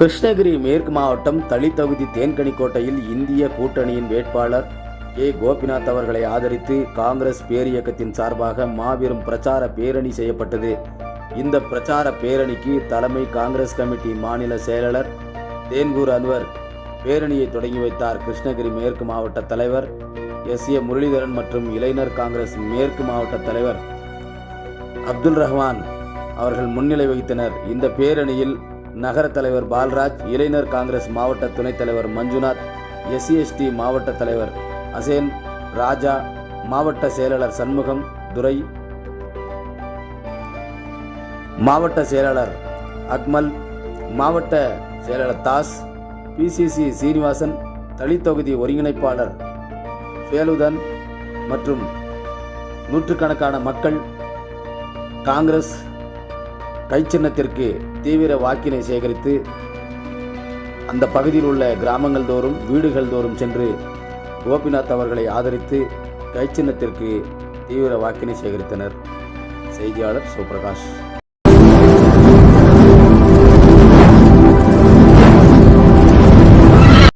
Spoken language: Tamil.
கிருஷ்ணகிரி மேற்கு மாவட்டம் தளி தொகுதி தேன்கனிக்கோட்டையில் இந்திய கூட்டணியின் வேட்பாளர் கே. கோபிநாத் அவர்களை ஆதரித்து காங்கிரஸ் பேரியக்கத்தின் சார்பாக மாபெரும் பிரச்சார பேரணி செய்யப்பட்டது. இந்த பிரச்சார பேரணிக்கு தலைமை காங்கிரஸ் கமிட்டி மாநில செயலாளர் தேன்கூர் அன்வர் பேரணியை தொடங்கி வைத்தார் கிருஷ்ணகிரி மேற்கு மாவட்ட தலைவர் எஸ். ஏ. முரளிதரன் மற்றும் இளைஞர் காங்கிரஸ் மேற்கு மாவட்ட தலைவர் அப்துல் ரஹ்மான் அவர்கள் முன்னிலை வகித்தனர். இந்த பேரணியில் நகர தலைவர் பால்ராஜ் இளைஞர் காங்கிரஸ் மாவட்ட துணைத் தலைவர் மஞ்சுநாத் எஸ்சிஎஸ்டி மாவட்ட தலைவர் அசேன் ராஜா மாவட்ட செயலாளர் சண்முகம் துரை மாவட்ட செயலாளர் அக்மல் மாவட்ட செயலாளர் தாஸ் பிசிசி சீனிவாசன் தளித் தொகுதி ஒருங்கிணைப்பாளர் வேலுதன் மற்றும் நூற்றுக்கணக்கான மக்கள் காங்கிரஸ் கைச்சின்னத்திற்கு தீவிர வாக்கினை சேகரித்து அந்த பகுதியில் உள்ள கிராமங்கள் தோறும் வீடுகள் தோறும் சென்று கோபிநாத் அவர்களை ஆதரித்து கைச்சின்னத்திற்கு தீவிர வாக்கினை சேகரித்தனர். செய்தியாளர் சிவபிரகாஷ்